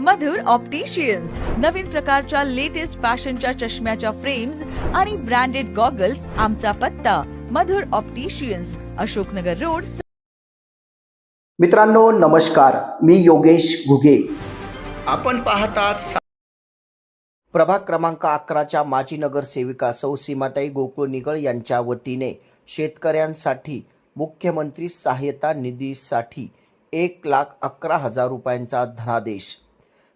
मधुर opticians नवीन प्रकारच्या latest फॅशनच्या चष्म्याच्या फ्रेम्स आणि ब्रँडेड गॉगल्स आमचा पत्ता. मधुर ऑप्टिशियन्स अशोकनगर रोड मित्रांनो नमस्कार. मी योगेश घुगे. आपण पाहतात प्रभाग क्रमांक अकराच्या माजी नगरसेविका सौ सीमाताई गोकुळ निगळ यांच्या वतीने शेतकऱ्यांसाठी मुख्यमंत्री सहाय्यता निधीसाठी एक लाख अकरा हजार रुपयांचा धनादेश.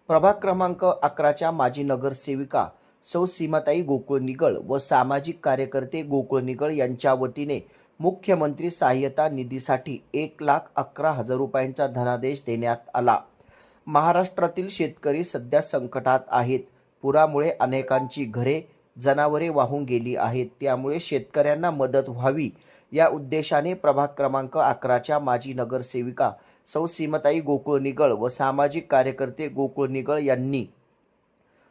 प्रभाग क्रमांक अकराच्या माजी नगरसेविका सौ सीमाताई गोकुळ निगळ व सामाजिक कार्यकर्ते गोकुळ निगळ यांच्या वतीने मुख्यमंत्री सहाय्यता निधीसाठी एक लाख अकरा हजार रुपयांचा धनादेश देण्यात आला. महाराष्ट्रातील शेतकरी सध्या संकटात आहेत. पुरामुळे अनेकांची घरे जनावरे वाहून गेली आहेत. त्यामुळे शेतकऱ्यांना मदत व्हावी या उद्देशाने प्रभाग क्रमांक अकराच्या माजी नगरसेविका सौ सीमताई गोकुळ निगळ व सामाजिक कार्यकर्ते गोकुळ निगळ यांनी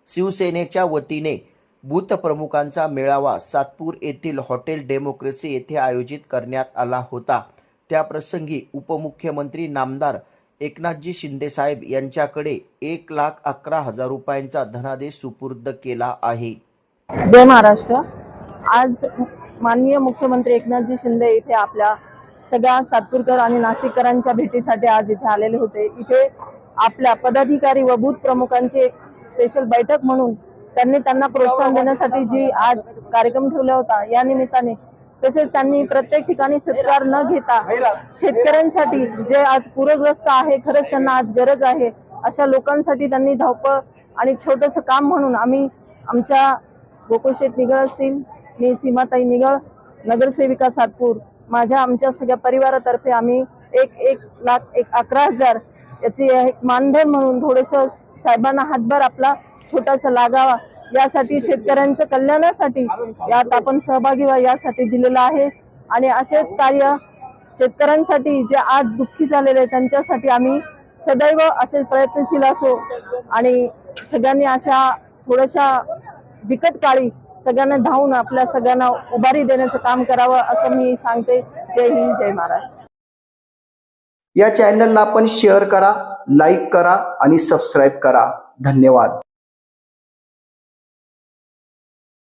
शिवसेनेच्या वतीने बूथ प्रमुखांचा मेळावा सातपूर येथील हॉटेल डेमोक्रेसी येथे आयोजित करण्यात आला होता. त्याप्रसंगी उपमुख्यमंत्री नामदार एकनाथजी शिंदेसाहेब यांच्याकडे एक लाख अकरा हजार रुपयांचा धनादेश सुपूर्द केला आहे. जय महाराष्ट्र. आज माननीय मुख्यमंत्री एकनाथजी शिंदे इथे आपल्या सगळ्या सातपूरकर आणि नाशिककरांच्या भेटीसाठी आज इथे आलेले होते. इथे आपल्या पदाधिकारी व बूथ प्रमुखांची एक स्पेशल बैठक म्हणून त्यांनी त्यांना प्रोत्साहन देण्यासाठी जी आज कार्यक्रम ठेवला होता या निमित्ताने तसेच त्यांनी प्रत्येक ठिकाणी सत्कार न घेता शेतकऱ्यांसाठी जे आज पूरग्रस्त आहे खरंच त्यांना आज गरज आहे अशा लोकांसाठी त्यांनी धावपळ आणि छोटंसं काम म्हणून आम्ही आमच्या गोकुळशेठ निगळ असतील मी सीमाताई निगळ नगरसेविका सातपूर. माझ्या आमच्या सगळ्या परिवारातर्फे आम्ही एक एक लाख एक अकरा हजार याची एक मानधन म्हणून थोडंसं साहेबांना हातभार आपला छोटासा लागावा. यासाठी शेतकऱ्यांचं कल्याणासाठी यात आपण सहभागी व्हा यासाठी दिलेलं आहे. आणि असेच कार्य शेतकऱ्यांसाठी जे आज दुःखी झालेले आहे त्यांच्यासाठी आम्ही सदैव असे प्रयत्नशील असो. आणि सगळ्यांनी अशा थोड्याशा बिकट काळी सगळ्यांना धावून आपल्या सगळ्यांना उभारी देण्याचं काम करावं असं मी सांगते. जय हिंद जय महाराष्ट्र. या चॅनलला आपण शेअर करा लाईक करा आणि सबस्क्राईब करा. धन्यवाद.